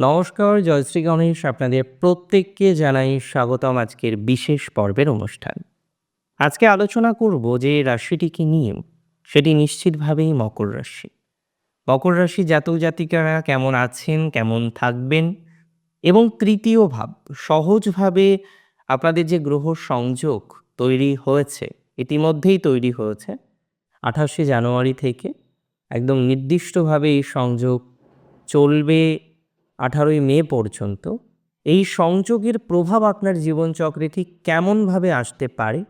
নমস্কার জয়শ্রী গণেশ। আপনাদের প্রত্যেককে জানাই স্বাগতম আজকের বিশেষ পর্বের অনুষ্ঠান। আজকে আলোচনা করব যে রাশিটিকে নিয়ে। সেটি নিশ্চিতভাবেই মকর রাশি। মকর রাশি জাতক জাতিকারা কেমন আছেন, কেমন থাকবেন? এবং তৃতীয় ভাব, সহজভাবে আপনাদের যে গ্রহ সংযোগ তৈরি হয়েছে, ইতিমধ্যেই তৈরি হয়েছে, আঠাশে জানুয়ারি থেকে একদম নির্দিষ্টভাবে এই সংযোগ চলবে আঠারোই মে পর্যন্ত, এই সংযোগের প্রভাব আপনার জীবনচক্রে ঠিক কেমনভাবে আসতে পারে,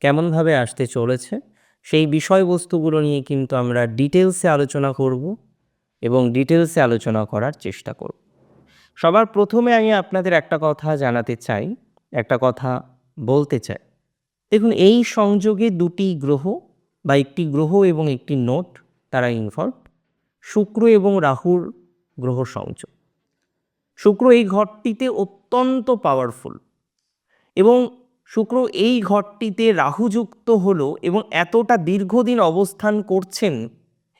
কেমনভাবে আসতে চলেছে, সেই বিষয়বস্তুগুলো নিয়ে কিন্তু আমরা ডিটেলসে আলোচনা করব এবং ডিটেলসে আলোচনা করার চেষ্টা করব। সবার প্রথমে আমি আপনাদের একটা কথা জানাতে চাই, একটা কথা বলতে চাই। দেখুন, এই সংযোগে দুটি গ্রহ বা একটি গ্রহ এবং একটি নোট তারা ইনভলভ শুক্র এবং রাহুর গ্রহ সংযোগ। শুক্র এই ঘরটিতে অত্যন্ত পাওয়ারফুল এবং শুক্র এই ঘরটিতে রাহুযুক্ত হলো এবং এতটা দীর্ঘদিন অবস্থান করছেন,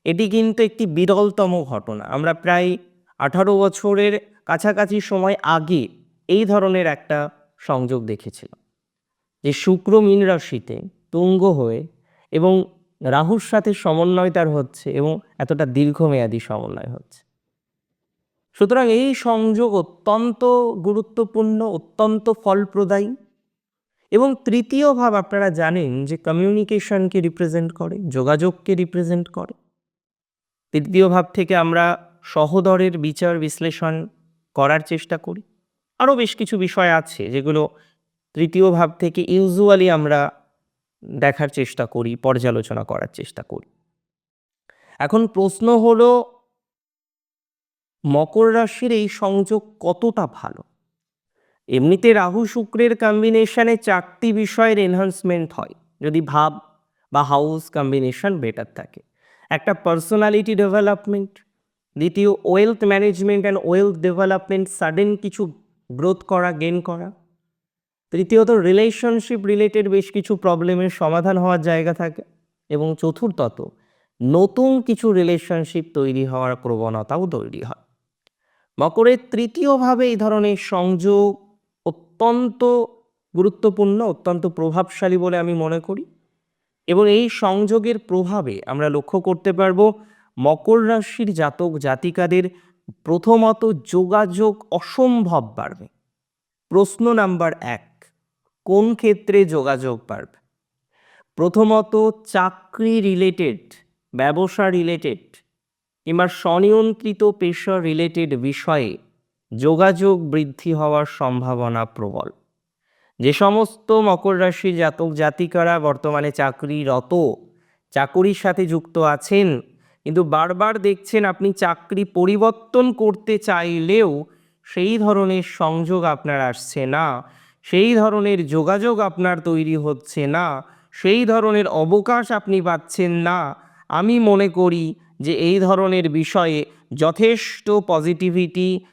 এটি কিন্তু একটি বিরলতম ঘটনা। আমরা প্রায় আঠারো বছরের কাছাকাছি সময় আগে এই ধরনের একটা সংযোগ দেখেছিলাম যে শুক্র মীন রাশিতে তুঙ্গ হয়ে এবং রাহুর সাথে সমন্বয় তার হচ্ছে এবং এতটা দীর্ঘমেয়াদী সমন্বয় হচ্ছে। সুতরাং এই সংযোগ অত্যন্ত গুরুত্বপূর্ণ, অত্যন্ত ফলপ্রদায়ী। এবং তৃতীয় ভাব আপনারা জানেন যে কমিউনিকেশনকে রিপ্রেজেন্ট করে, যোগাযোগকে রিপ্রেজেন্ট করে। তৃতীয় ভাব থেকে আমরা সহদরের বিচার বিশ্লেষণ করার চেষ্টা করি। আরও বেশ কিছু বিষয় আছে যেগুলো তৃতীয় ভাব থেকে ইউজুয়ালি আমরা দেখার চেষ্টা করি, পর্যালোচনা করার চেষ্টা করি। এখন প্রশ্ন হলো মকর রাশির এই সংযোগ কতটা ভালো? এমনিতে রাহু শুক্রের কম্বিনেশনে চারটি বিষয়ের এনহান্সমেন্ট হয়, যদি ভাব বা হাউস কম্বিনেশন বেটার থাকে। একটা পার্সোনালিটি ডেভেলপমেন্ট দ্বিতীয় wealth management and wealth development sudden কিছু গ্রোথ করা গেন করা। তৃতীয়ত রিলেশনশিপ রিলেটেড বেশ কিছু প্রবলেমের সমাধান হওয়ার জায়গা থাকে। এবং চতুর্থত, নতুন কিছু রিলেশনশিপ তৈরি হওয়ার প্রবণতাও তৈরি হয়। মকরের তৃতীয়ভাবে এই ধরনের সংযোগ অত্যন্ত গুরুত্বপূর্ণ, অত্যন্ত প্রভাবশালী বলে আমি মনে করি। এবং এই সংযোগের প্রভাবে আমরা লক্ষ্য করতে পারব, মকর রাশির জাতক জাতিকাদের প্রথমত যোগাযোগ অসম্ভব বাড়বে। প্রশ্ন নাম্বার এক, কোন ক্ষেত্রে যোগাযোগ বাড়বে? প্রথমত চাকরি রিলেটেড ব্যবসা রিলেটেড কিংবা স্বনিয়ন্ত্রিত পেশা রিলেটেড বিষয়ে যোগাযোগ বৃদ্ধি হওয়ার সম্ভাবনা প্রবল। যে সমস্ত মকর রাশি জাতক জাতিকারা বর্তমানে চাকরিরত, চাকুরির সাথে যুক্ত আছেন, কিন্তু বারবার দেখছেন আপনি চাকরি পরিবর্তন করতে চাইলেও সেই ধরনের সংযোগ আপনার আসছে না, সেই ধরনের যোগাযোগ আপনার তৈরি হচ্ছে না, সেই ধরনের অবকাশ আপনি পাচ্ছেন না। আমি মনে করি যে এই ধরনের বিষয়ে যথেষ্ট পজিটিভিটি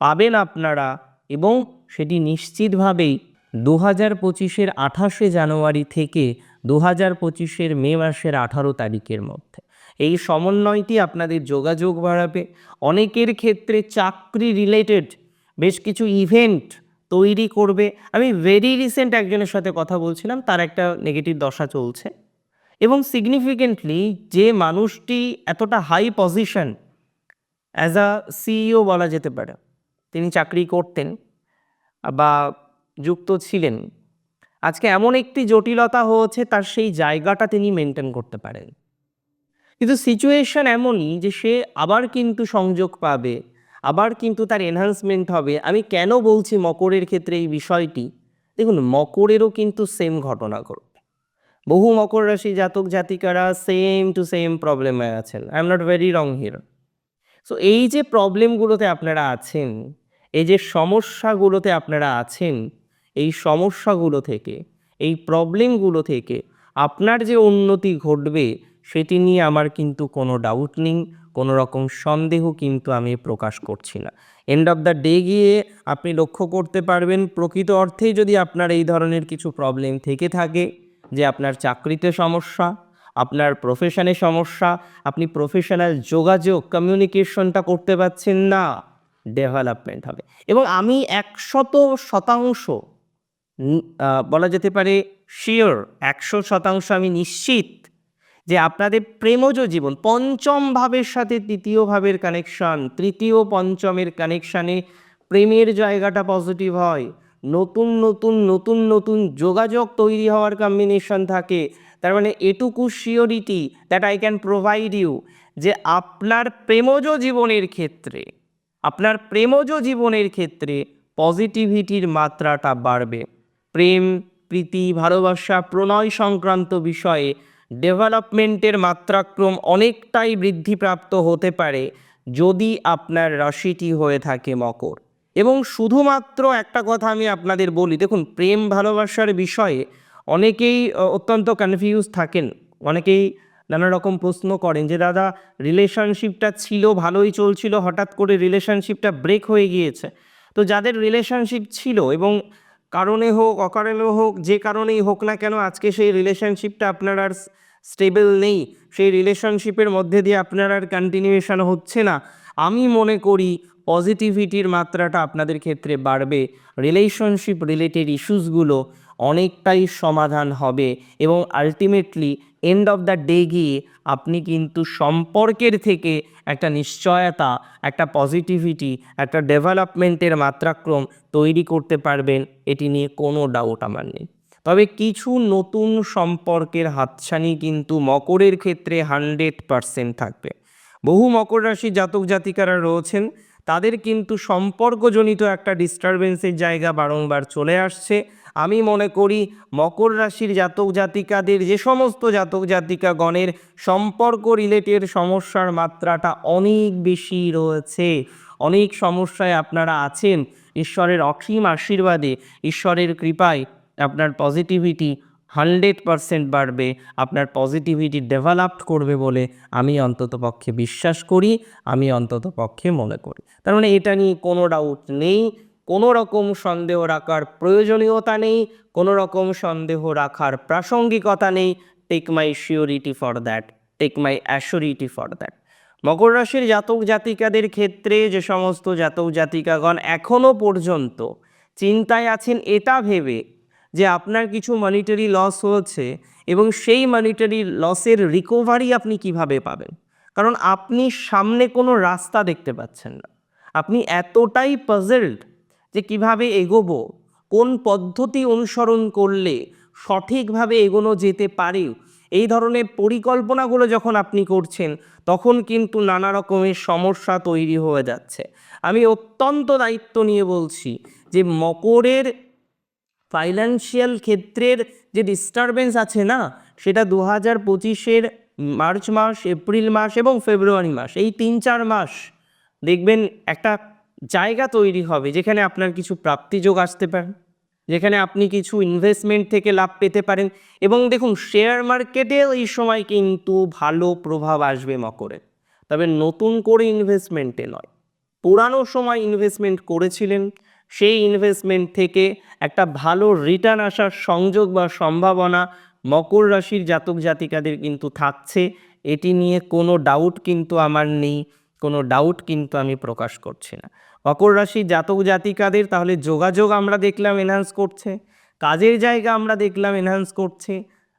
পাবেন আপনারা এবং সেটি নিশ্চিতভাবেই দু হাজার পঁচিশের আঠাশে জানুয়ারি থেকে দু হাজার পঁচিশের মে মাসের আঠারো তারিখের মধ্যে। এই সমন্বয়টি আপনাদের যোগাযোগ বাড়াবে। অনেকের ক্ষেত্রে চাকরি রিলেটেড বেশ কিছু ইভেন্ট তৈরি করবে। আমি ভেরি রিসেন্ট একজনের সাথে কথা বলছিলাম, তার একটা নেগেটিভ দশা চলছে। এবং সিগনিফিকেন্টলি যে মানুষটি এতটা high position as a CEO বলা যেতে পারে, তিনি চাকরি করতেন বা যুক্ত ছিলেন, আজকে এমন একটি জটিলতা হয়েছে তার সেই জায়গাটা তিনি মেনটেন করতে পারেন। কিন্তু সিচুয়েশন এমনই যে সে আবার কিন্তু সংযোগ পাবে, আবার কিন্তু তার এনহান্সমেন্ট হবে। আমি কেন বলছি মকরের ক্ষেত্রে এই বিষয়টি? দেখুন, মকরেরও কিন্তু সেম ঘটনা ঘটবে বহু মকর রাশি জাতক জাতিকারা সেম টু সেম প্রবলেমে আছেন। I am not very wrong here so এই যে প্রবলেমগুলোতে আপনারা আছেন, এই যে সমস্যাগুলোতে আপনারা আছেন, এই সমস্যাগুলো থেকে, এই প্রবলেমগুলো থেকে আপনার যে উন্নতি ঘটবে, সেটি নিয়ে আমার কিন্তু কোনো ডাউট নেই, কোনো রকম সন্দেহ কিন্তু আমি প্রকাশ করছি না। এন্ড অফ দ্য ডে গিয়ে আপনি লক্ষ্য করতে পারবেন, প্রকৃত অর্থেই যদি আপনার এই ধরনের কিছু প্রবলেম থেকে থাকে যে আপনার চাকরিতে সমস্যা, আপনার প্রফেশনে সমস্যা, আপনি প্রফেশনাল যোগাযোগ কমিউনিকেশনটা করতে পারছেন না ডেভেলপমেন্ট হবে। এবং আমি একশত শতাংশ বলা যেতে পারে শিওর একশো শতাংশ আমি নিশ্চিত যে আপনাদের প্রেমজ জীবন, পঞ্চম ভাবের সাথে তৃতীয় ভাবের কানেকশন তৃতীয় পঞ্চমের কানেকশানে প্রেমের জায়গাটা পজিটিভ হয়। নতুন নতুন নতুন নতুন যোগাযোগ তৈরি হওয়ার কম্বিনেশন থাকে। তার মানে এটুকু surety that I can provide you যে আপনার প্রেমজ জীবনের ক্ষেত্রে, আপনার প্রেমজ জীবনের ক্ষেত্রে পজিটিভিটির মাত্রাটা বাড়বে। প্রেম, প্রীতি, ভালোবাসা, প্রণয় সংক্রান্ত বিষয়ে ডেভেলপমেন্টের মাত্রাক্রম অনেকটাই বৃদ্ধিপ্রাপ্ত হতে পারে যদি আপনার রাশিটি হয়ে থাকে মকর। এবং শুধুমাত্র একটা কথা আমি আপনাদের বলি, দেখুন, প্রেম ভালোবাসার বিষয়ে অনেকেই অত্যন্ত কনফিউজ থাকেন। অনেকেই নানা রকম প্রশ্ন করেন যে, দাদা রিলেশনশিপটা ছিল, ভালোই চলছিল, হঠাৎ করে রিলেশনশিপটা ব্রেক হয়ে গিয়েছে। তো যাদের রিলেশনশিপ ছিল এবং কারণে হোক, অকারণে হোক, যে কারণেই হোক না কেন, আজকে সেই রিলেশনশিপটা আপনার আর স্টেবল নেই, সেই রিলেশনশিপের মধ্যে দিয়ে আপনার আর কন্টিনিউয়েশন হচ্ছে না। আমি মনে করি পজিটিভিটির মাত্রাটা আপনাদের ক্ষেত্রে বাড়বে রিলেশনশিপ রিলেটেড ইস্যুসগুলো অনেকটাই সমাধান হবে এবং ultimately end of the day গিয়ে আপনি কিন্তু সম্পর্কের থেকে একটা নিশ্চয়তা, একটা পজিটিভিটি একটা ডেভেলপমেন্টের মাত্রাক্রম তৈরি করতে পারবেন, এটি নিয়ে কোনো ডাউট আমার নেই। তবে কিছু নতুন সম্পর্কের হাতছানি কিন্তু মকরের ক্ষেত্রে হান্ড্রেড পারসেন্ট থাকবে। বহু মকর রাশি জাতক জাতিকারা রয়েছেন তাদের কিন্তু সম্পর্কজনিত একটা ডিস্টারবেন্সের জায়গা বারংবার চলে আসছে। আমি মনে করি মকর রাশির জাতক জাতিকাদের, যে সমস্ত জাতক জাতিকাগণের সম্পর্ক রিলেটেড সমস্যার মাত্রাটা অনেক বেশি রয়েছে। অনেক সমস্যায় আপনারা আছেন। ঈশ্বরের অসীম আশীর্বাদে, ঈশ্বরের কৃপায় আপনার পজিটিভিটি হান্ড্রেড পারসেন্ট বাড়বে, আপনার পজিটিভিটি ডেভেলপড করবে বলে আমি অন্তত পক্ষে বিশ্বাস করি, আমি অন্তত পক্ষে মনে করি। তার মানে এটা নিয়ে কোনো ডাউট নেই, কোনো রকম সন্দেহ রাখার প্রয়োজনীয়তা নেই, কোনো রকম সন্দেহ রাখার প্রাসঙ্গিকতা নেই। Take my surety for that take my assurity for that মকর রাশির জাতক জাতিকাদের ক্ষেত্রে যে সমস্ত জাতক জাতিকাগণ এখনও পর্যন্ত চিন্তায় আছেন, এটা ভেবে যে আপনার কিছু মনিটারি লস হয়েছে এবং সেই মনিটারি লসের রিকভারি আপনি কীভাবে পাবেন? কারণ আপনি সামনে কোনো রাস্তা দেখতে পাচ্ছেন না। আপনি এতটাই পাজলড যে কীভাবে এগোবো, কোন পদ্ধতি অনুসরণ করলে সঠিকভাবে এগোনো যেতে পারে, এই ধরনের পরিকল্পনাগুলো যখন আপনি করছেন, তখন কিন্তু নানা রকমের সমস্যা তৈরি হয়ে যাচ্ছে। আমি অত্যন্ত দায়িত্ব নিয়ে বলছি যে মকরের ফাইন্যান্সিয়াল ক্ষেত্রের যে ডিস্টারবেন্স আছে না, সেটা দু হাজার পঁচিশের মার্চ মাস, এপ্রিল মাস এবং ফেব্রুয়ারি মাস, এই তিন চার মাস দেখবেন একটা জায়গা তৈরি হবে যেখানে আপনার কিছু প্রাপ্তিযোগ আসতে পারে, যেখানে আপনি কিছু ইনভেস্টমেন্ট থেকে লাভ পেতে পারেন এবং দেখুন শেয়ার মার্কেটে এই সময় কিন্তু ভালো প্রভাব আসবে মকরে। তবে নতুন করে ইনভেস্টমেন্টে নয়, পুরানো সময় ইনভেস্টমেন্ট করেছিলেন সেই ইনভেস্টমেন্ট থেকে একটা ভালো রিটার্ন আসার সংযোগ বা সম্ভাবনা মকর রাশির জাতক জাতিকাদের কিন্তু থাকছে। এটি নিয়ে কোনো ডাউট কিন্তু আমার নেই, কোনো ডাউট কিন্তু আমি প্রকাশ করছি না। মকর রাশির জাতক জাতিকাদের তাহলে যোগাযোগ আমরা দেখলাম এনহান্স করছে, কাজের জায়গা আমরা দেখলাম এনহান্স করছে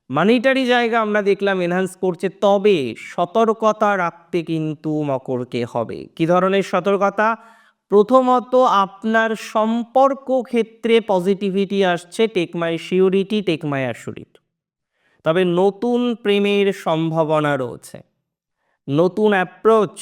মানিটারি জায়গা আমরা দেখলাম এনহান্স করছে, তবে সতর্কতা রাখতে কিন্তু মকরকে হবে। কি ধরনের সতর্কতা? প্রথমত আপনার সম্পর্ক ক্ষেত্রে পজিটিভিটি আসছে take my surety take my assurity তবে নতুন প্রেমের সম্ভাবনা রয়েছে। নতুন অ্যাপ্রোচ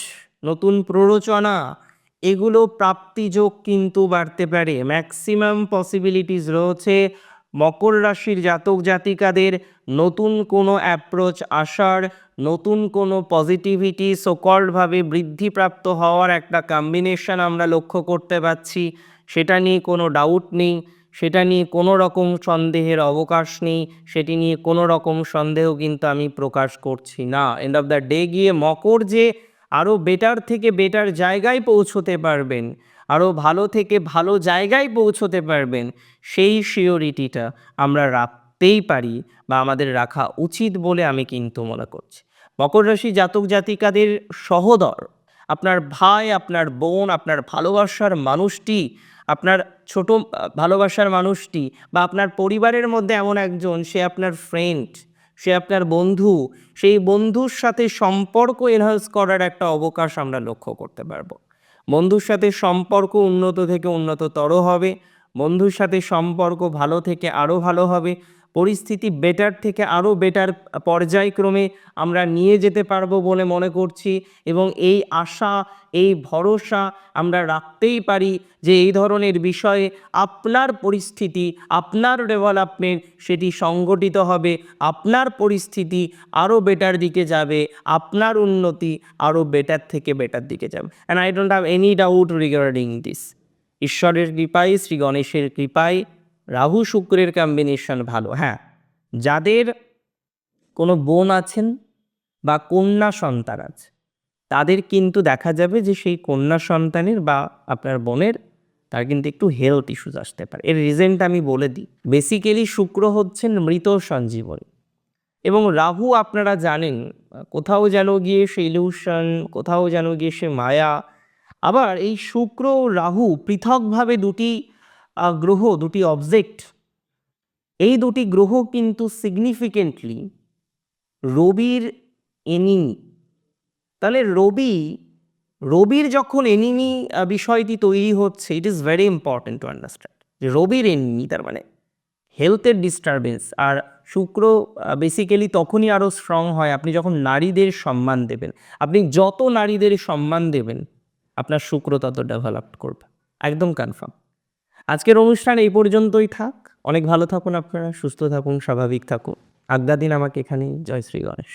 নতুন প্ররোচনা, এগুলো প্রাপ্তিযোগ কিন্তু বাড়তে পারে। ম্যাক্সিমাম পসিবিলিটিস রয়েছে। মকর রাশির জাতক জাতিকাদের নতুন কোনো অ্যাপ্রোচ আসার নতুন কোনো পজিটিভিটি সোকল্ডভাবে বৃদ্ধিপ্রাপ্ত হওয়ার একটা কম্বিনেশন আমরা লক্ষ্য করতে পারছি সেটা নিয়ে কোনো ডাউট নেই, সেটা নিয়ে কোনো রকম সন্দেহের অবকাশ নেই, সেটি নিয়ে কোনো রকম সন্দেহ কিন্তু আমি প্রকাশ করছি না। এন্ড অফ দ্য ডে গিয়ে মকর যে আরও বেটার থেকে বেটার জায়গায় পৌঁছতে পারবেন আরও ভালো থেকে ভালো জায়গায় পৌঁছতে পারবেন, সেই শিওরিটিটা আমরা রাখতেই পারি বা আমাদের রাখা উচিত বলে আমি কিন্তু মনে করছি। মকর রাশি জাতক জাতিকাদের সহদর, আপনার ভাই, আপনার বোন, আপনার ভালোবাসার মানুষটি, আপনার ছোট ভালোবাসার মানুষটি বা আপনার পরিবারের মধ্যে এমন একজন, সে আপনার ফ্রেন্ড সে আপনার বন্ধু, সেই বন্ধুর সাথে সম্পর্ক এনহান্স করার একটা অবকাশ আমরা লক্ষ্য করতে পারব। বন্ধুর সাথে সম্পর্ক উন্নত থেকে উন্নততর হবে, বন্ধুর সাথে সম্পর্ক ভালো থেকে আরও ভালো হবে পরিস্থিতি বেটার থেকে আরও বেটার পর্যায়ক্রমে আমরা নিয়ে যেতে পারব বলে মনে করছি এবং এই আশা, এই ভরসা আমরা রাখতেই পারি যে এই ধরনের বিষয়ে আপনার পরিস্থিতি, আপনার ডেভেলপমেন্ট সেটি সংগঠিত হবে, আপনার পরিস্থিতি আরও বেটার দিকে যাবে, আপনার উন্নতি আরও বেটার থেকে বেটার দিকে যাবে। And I don't have any doubt regarding this ঈশ্বরের কৃপায়, শ্রী গণেশের কৃপায় রাহু শুক্রের কম্বিনেশন ভালো। হ্যাঁ যাদের কোনো বোন আছেন বা কন্যা সন্তান আছে, তাদের কিন্তু দেখা যাবে যে সেই কন্যা সন্তানের বা আপনার বোনের তার কিন্তু একটু হেলথ ইস্যুস আসতে পারে। এর রিজনটা আমি বলে দিই। বেসিক্যালি শুক্র হচ্ছেন মৃত সঞ্জীবনী। এবং রাহু আপনারা জানেন, কোথাও যেন গিয়ে সে ইলিউশন কোথাও যেন গিয়ে সে মায়া, আবার এই শুক্র রাহু পৃথকভাবে দুটি গ্রহ দুটি অবজেক্ট এই দুটি গ্রহ কিন্তু সিগনিফিকেন্টলি রবির এনিমি। তাহলে রবি, রবির যখন এনিমি বিষয়টি তৈরি হচ্ছে it is very important to understand যে রবির এনিমি, তার মানে হেলথের ডিস্টারবেন্স আর শুক্র বেসিক্যালি তখনই আরও স্ট্রং হয়, আপনি যখন নারীদের সম্মান দেবেন, আপনি যত নারীদের সম্মান দেবেন, আপনার শুক্র তত ডেভেলপ করবে। একদম কনফার্ম আজকের অনুষ্ঠান এই পর্যন্তই থাক। অনেক ভালো থাকুন আপনারা, সুস্থ থাকুন, স্বাভাবিক থাকুন। আজ্ঞা দিন আমাকে এখানেই। জয় শ্রী গণেশ।